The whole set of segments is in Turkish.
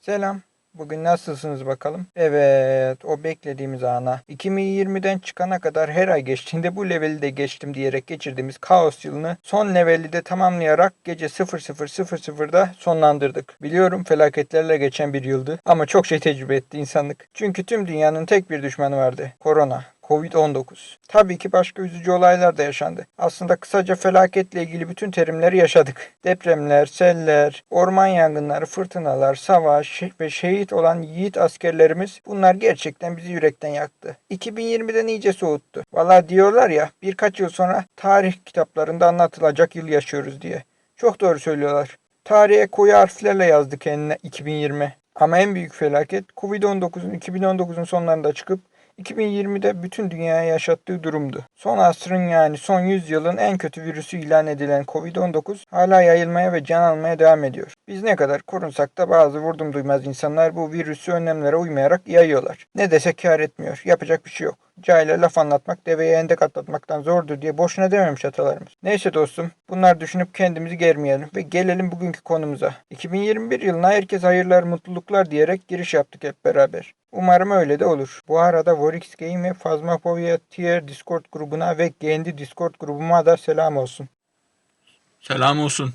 Selam. Bugün nasılsınız bakalım? Evet, o beklediğimiz ana. 2020'den çıkana kadar her ay geçtiğinde bu leveli de geçtim diyerek geçirdiğimiz kaos yılını son leveli de tamamlayarak gece 00.00'da sonlandırdık. Biliyorum felaketlerle geçen bir yıldı ama çok şey tecrübe etti insanlık. Çünkü tüm dünyanın tek bir düşmanı vardı. Korona. Covid-19. Tabii ki başka üzücü olaylar da yaşandı. Aslında kısaca felaketle ilgili bütün terimleri yaşadık. Depremler, seller, orman yangınları, fırtınalar, savaş ve şehit olan yiğit askerlerimiz bunlar gerçekten bizi yürekten yaktı. 2020'den iyice soğuttu. Valla diyorlar ya birkaç yıl sonra tarih kitaplarında anlatılacak yıl yaşıyoruz diye. Çok doğru söylüyorlar. Tarihe koyu harflerle yazdı kendine 2020. Ama en büyük felaket Covid-19'un 2019'un sonlarında çıkıp 2020'de bütün dünyaya yaşattığı durumdu. Son asrın yani son yüzyılın en kötü virüsü ilan edilen Covid-19 hala yayılmaya ve can almaya devam ediyor. Biz ne kadar korunsak da bazı vurdum duymaz insanlar bu virüsü önlemlere uymayarak yayıyorlar. Ne desek kar etmiyor. Yapacak bir şey yok. Cahile laf anlatmak deveye endek atlatmaktan zordur diye boşuna dememiş atalarımız. Neyse dostum bunlar düşünüp kendimizi germeyelim ve gelelim bugünkü konumuza. 2021 yılına herkes hayırlar mutluluklar diyerek giriş yaptık hep beraber. Umarım öyle de olur. Bu arada Vorix Game ve Phasmophobia Tier Discord grubuna ve kendi Discord grubuma da selam olsun. Selam olsun.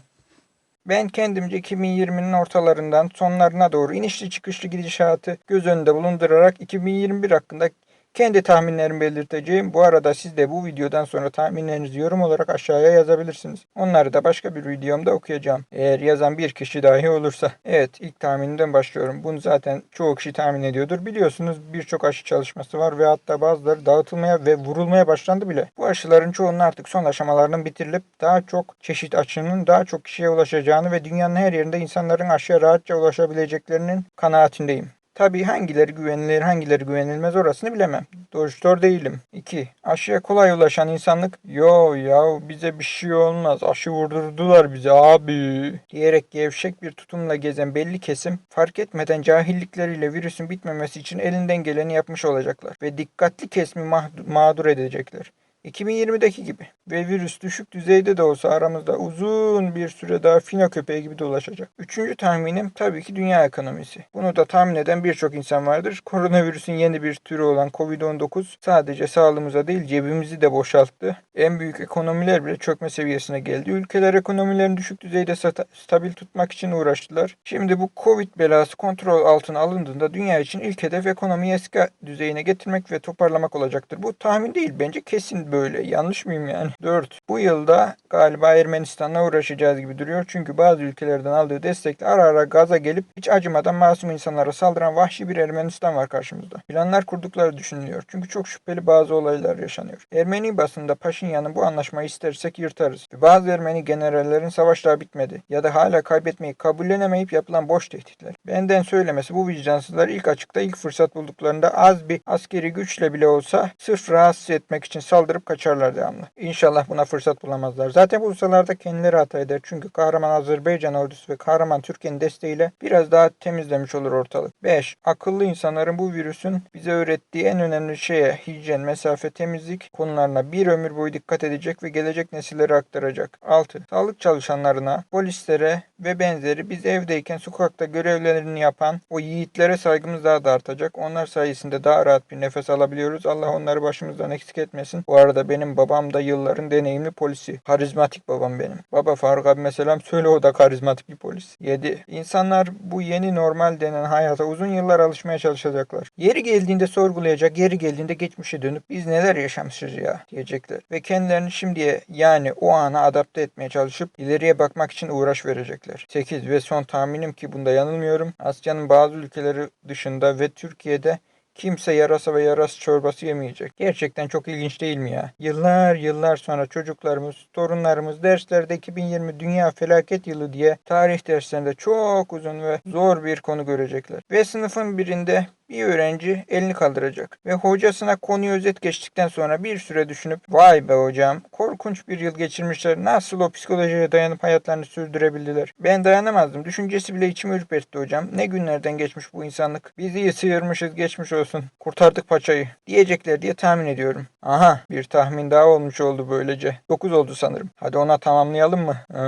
Ben kendimce 2020'nin ortalarından sonlarına doğru inişli çıkışlı gidişatı göz önünde bulundurarak 2021 hakkında kendi tahminlerimi belirteceğim. Bu arada siz de bu videodan sonra tahminlerinizi yorum olarak aşağıya yazabilirsiniz. Onları da başka bir videomda okuyacağım. Eğer yazan bir kişi dahi olursa. Evet ilk tahminimden başlıyorum. Bunu zaten çoğu kişi tahmin ediyordur. Biliyorsunuz birçok aşı çalışması var ve hatta bazıları dağıtılmaya ve vurulmaya başlandı bile. Bu aşıların çoğunun artık son aşamalarının bitirilip daha çok çeşit aşının daha çok kişiye ulaşacağını ve dünyanın her yerinde insanların aşıya rahatça ulaşabileceklerinin kanaatindeyim. Tabii hangileri güvenilir, hangileri güvenilmez orasını bilemem. Doktor değilim. 2. Aşıya kolay ulaşan insanlık yo ya bize bir şey olmaz aşı vurdurdular bize abi diyerek gevşek bir tutumla gezen belli kesim fark etmeden cahillikleriyle virüsün bitmemesi için elinden geleni yapmış olacaklar ve dikkatli kesimi mağdur edecekler. 2020'deki gibi ve virüs düşük düzeyde de olsa aramızda uzun bir süre daha fino köpeği gibi dolaşacak. Üçüncü tahminim tabii ki dünya ekonomisi. Bunu da tahmin eden birçok insan vardır. Koronavirüsün yeni bir türü olan Covid-19 sadece sağlığımıza değil cebimizi de boşalttı. En büyük ekonomiler bile çökme seviyesine geldi. Ülkeler ekonomilerini düşük düzeyde sta- stabil tutmak için uğraştılar. Şimdi bu Covid belası kontrol altına alındığında dünya için ilk hedef ekonomiyi eski düzeyine getirmek ve toparlamak olacaktır. Bu tahmin değil bence kesin böyle. Yanlış mıyım yani? 4. Bu yılda galiba Ermenistan'la uğraşacağız gibi duruyor. Çünkü bazı ülkelerden aldığı destekle ara ara gaza gelip hiç acımadan masum insanlara saldıran vahşi bir Ermenistan var karşımızda. Planlar kurdukları düşünülüyor. Çünkü çok şüpheli bazı olaylar yaşanıyor. Ermeni basında Paşinyan'ın bu anlaşmayı istersek yırtarız. Bazı Ermeni generallerin savaş daha bitmedi. Ya da hala kaybetmeyi kabullenemeyip yapılan boş tehditler. Benden söylemesi bu vicdansızlar ilk açıkta ilk fırsat bulduklarında az bir askeri güçle bile olsa sırf rahatsız etmek için saldırıp kaçarlar devamlı. İnşallah buna fırsat bulamazlar. Zaten bulsalar da kendileri hata eder. Çünkü kahraman Azerbaycan ordusu ve kahraman Türkiye'nin desteğiyle biraz daha temizlemiş olur ortalık. 5. Akıllı insanların bu virüsün bize öğrettiği en önemli şeye hijyen, mesafe, temizlik konularına bir ömür boyu dikkat edecek ve gelecek nesillere aktaracak. 6. Sağlık çalışanlarına, polislere ve benzeri biz evdeyken sokakta görevlerini yapan o yiğitlere saygımız daha da artacak. Onlar sayesinde daha rahat bir nefes alabiliyoruz. Allah onları başımızdan eksik etmesin. Bu arada benim babam da yılların deneyimli polisi. Karizmatik babam benim. Baba Faruk abi mesela söyle o da karizmatik bir polis. 7. İnsanlar bu yeni normal denen hayata uzun yıllar alışmaya çalışacaklar. Yeri geldiğinde sorgulayacak, yeri geldiğinde geçmişe dönüp biz neler yaşamışız ya diyecekler. Ve kendilerini şimdiye yani o ana adapte etmeye çalışıp ileriye bakmak için uğraş verecekler. 8 ve son tahminim ki bunda yanılmıyorum. Asya'nın bazı ülkeleri dışında ve Türkiye'de Kimse yarasa ve yarası çorbası yemeyecek. Gerçekten çok ilginç değil mi ya? Yıllar yıllar sonra çocuklarımız, torunlarımız derslerde 2020 dünya felaket yılı diye tarih derslerinde çok uzun ve zor bir konu görecekler. Ve sınıfın birinde Bir öğrenci elini kaldıracak ve hocasına konuyu özet geçtikten sonra bir süre düşünüp vay be hocam korkunç bir yıl geçirmişler nasıl o psikolojiye dayanıp hayatlarını sürdürebildiler. Ben dayanamazdım. Düşüncesi bile içimi ürpertti hocam. Ne günlerden geçmiş bu insanlık. Biz iyi sıyırmışız geçmiş olsun. Kurtardık paçayı diyecekler diye tahmin ediyorum. Aha bir tahmin daha olmuş oldu böylece. 9 oldu sanırım. Hadi ona tamamlayalım mı? Hmm,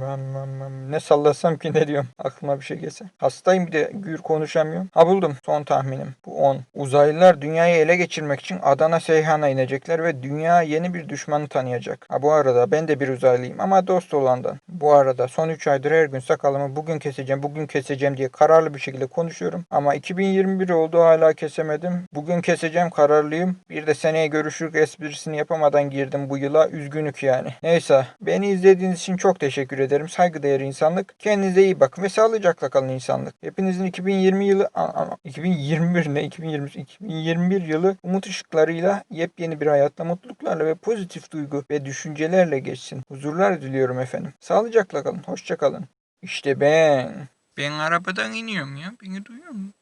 hmm, hmm, hmm. ne sallasam ki ne diyorum. Aklıma bir şey gelse. Hastayım bir de gür konuşamıyorum. Ha buldum. Son tahminim. Bu 10. Uzaylılar dünyayı ele geçirmek için Adana Seyhan'a inecekler ve dünya yeni bir düşmanı tanıyacak. Ha bu arada ben de bir uzaylıyım ama dost olandan. Bu arada son 3 aydır her gün sakalımı bugün keseceğim, bugün keseceğim diye kararlı bir şekilde konuşuyorum. Ama 2021 oldu hala kesemedim. Bugün keseceğim kararlıyım. Bir de seneye görüşürük esprisini yapamadan girdim bu yıla. Üzgünük yani. Neyse beni izlediğiniz için çok teşekkür ederim. Saygıdeğer insanlık. Kendinize iyi bakın ve sağlıcakla kalın insanlık. Hepinizin 2020 yılı a- a- 2021 ne 2020 2021 yılı umut ışıklarıyla yepyeni bir hayatla mutluluklarla ve pozitif duygu ve düşüncelerle geçsin. Huzurlar diliyorum efendim. Sağlıcakla kalın. Hoşça kalın. İşte ben. Ben arabadan iniyorum ya. Beni duyuyor musun?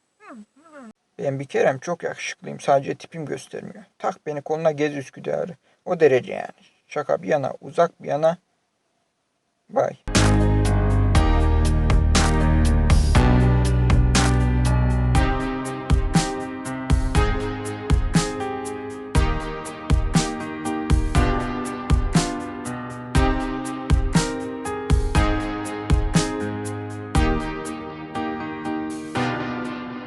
Ben bir kerem çok yakışıklıyım. Sadece tipim göstermiyor. Tak beni koluna gez Üsküdar'ı. O derece yani. Şaka bir yana, uzak bir yana. Bay.